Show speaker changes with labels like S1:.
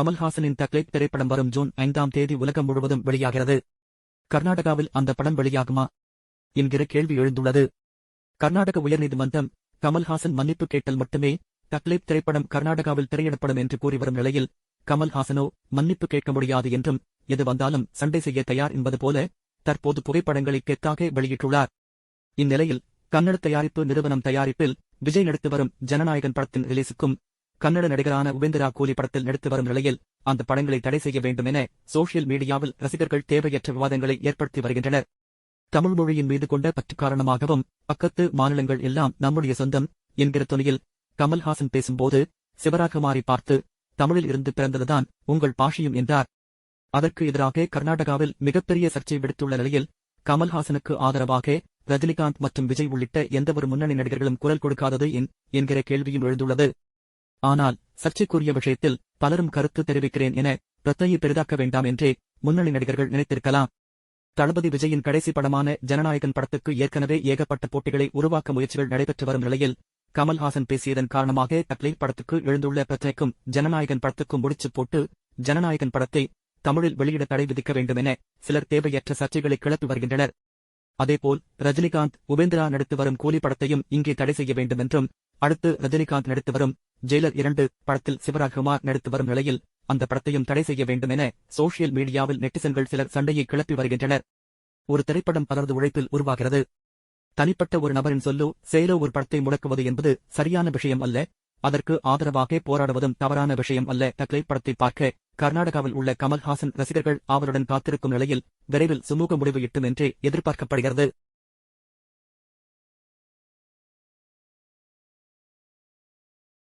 S1: கமல்ஹாசனின் தக்லைப் திரைப்படம் வரும் ஜூன் ஐந்தாம் தேதி உலகம் முழுவதும் வெளியாகிறது. கர்நாடகாவில் அந்த படம் வெளியாகுமா? என்கிற கேள்வி எழுந்துள்ளது. கர்நாடக உயர்நீதிமன்றம் கமல்ஹாசன் மன்னிப்பு கேட்டல் மட்டுமே தக்லைப் திரைப்படம் கர்நாடகாவில் திரையிடப்படும் என்று கூறி வரும் நிலையில் கமல்ஹாசனோ மன்னிப்பு கேட்க முடியாது என்றும் எது வந்தாலும் சண்டை செய்ய தயார் என்பது போல தற்போது புகைப்படங்களை கெத்தாக வெளியிட்டுள்ளார். இந்நிலையில் கன்னட தயாரிப்பு நிறுவனம் தயாரிப்பில் விஜய் நடித்து வரும் ஜனநாயகன் படத்தின் ரிலீஸுக்கும் கன்னட நடிகரான உபேந்திரா கூலி படத்தில் நடித்து வரும் நிலையில் அந்த படங்களை தடை செய்ய வேண்டும் என சோஷியல் மீடியாவில் ரசிகர்கள் தேவையற்ற விவாதங்களை ஏற்படுத்தி வருகின்றனர். தமிழ் மொழியின் மீது கொண்ட பற்று காரணமாகவும் பக்கத்து மாநிலங்கள் எல்லாம் நம்முடைய சொந்தம் என்கிற துணியில் கமல்ஹாசன் பேசும்போது சிவராகுமாரி பார்த்து தமிழில் இருந்து பிறந்ததுதான் உங்கள் பாஷையும் என்றார். அதற்கு எதிராக கர்நாடகாவில் மிகப்பெரிய சர்ச்சை விடுத்துள்ள நிலையில் கமல்ஹாசனுக்கு ஆதரவாக ரஜினிகாந்த் மற்றும் விஜய் உள்ளிட்ட எந்தவொரு முன்னணி நடிகர்களும் குரல் கொடுக்காதது என் என்கிற கேள்வியும் எழுந்துள்ளது. ஆனால் சர்ச்சைக்குரிய விஷயத்தில் பலரும் கருத்து தெரிவிக்கிறேன் என பிரத்தையை பெரிதாக்க வேண்டாம் என்றே முன்னணி நடிகர்கள் நினைத்திருக்கலாம். தளபதி விஜயின் கடைசி படமான ஜனநாயகன் படத்துக்கு ஏற்கனவே ஏகப்பட்ட போட்டிகளை உருவாக்க முயற்சிகள் நடைபெற்று வரும் நிலையில் கமல்ஹாசன் பேசியதன் காரணமாக தக்லீப் படத்துக்கு எழுந்துள்ள பிரச்சனைக்கும் ஜனநாயகன் படத்துக்கும் முடிச்சு போட்டு ஜனநாயகன் படத்தை தமிழில் வெளியிட தடை விதிக்க வேண்டும் என சிலர் தேவையற்ற சர்ச்சைகளை கிளப்பி வருகின்றனர். அதேபோல் ரஜினிகாந்த் உபேந்திரா நடித்து வரும் கூலி படத்தையும் இங்கே தடை செய்ய வேண்டும் என்றும் அடுத்து ரஜினிகாந்த் நடித்து வரும் ஜெயிலர் இரண்டு படத்தில் சிவராஜ்குமார் நடித்து வரும் நிலையில் அந்த படத்தையும் தடை செய்ய வேண்டும் என சோஷியல் மீடியாவில் நெட்டிசன்கள் சிலர் சண்டையை கிளப்பி வருகின்றனர். ஒரு திரைப்படம் பலரது உழைப்பில் உருவாகிறது. தனிப்பட்ட ஒரு நபரின் சொல்லோ செயலோ ஒரு படத்தை முடக்குவது என்பது சரியான விஷயம் அல்ல. அதற்கு ஆதரவாக போராடுவதும் தவறான விஷயம் அல்ல. தக்லை படத்தை பார்க்க கர்நாடகாவில் உள்ள கமல்ஹாசன் ரசிகர்கள் ஆவலுடன் காத்திருக்கும் நிலையில் விரைவில் சுமூக முடிவு எட்டும் என்றே எதிர்பார்க்கப்படுகிறது.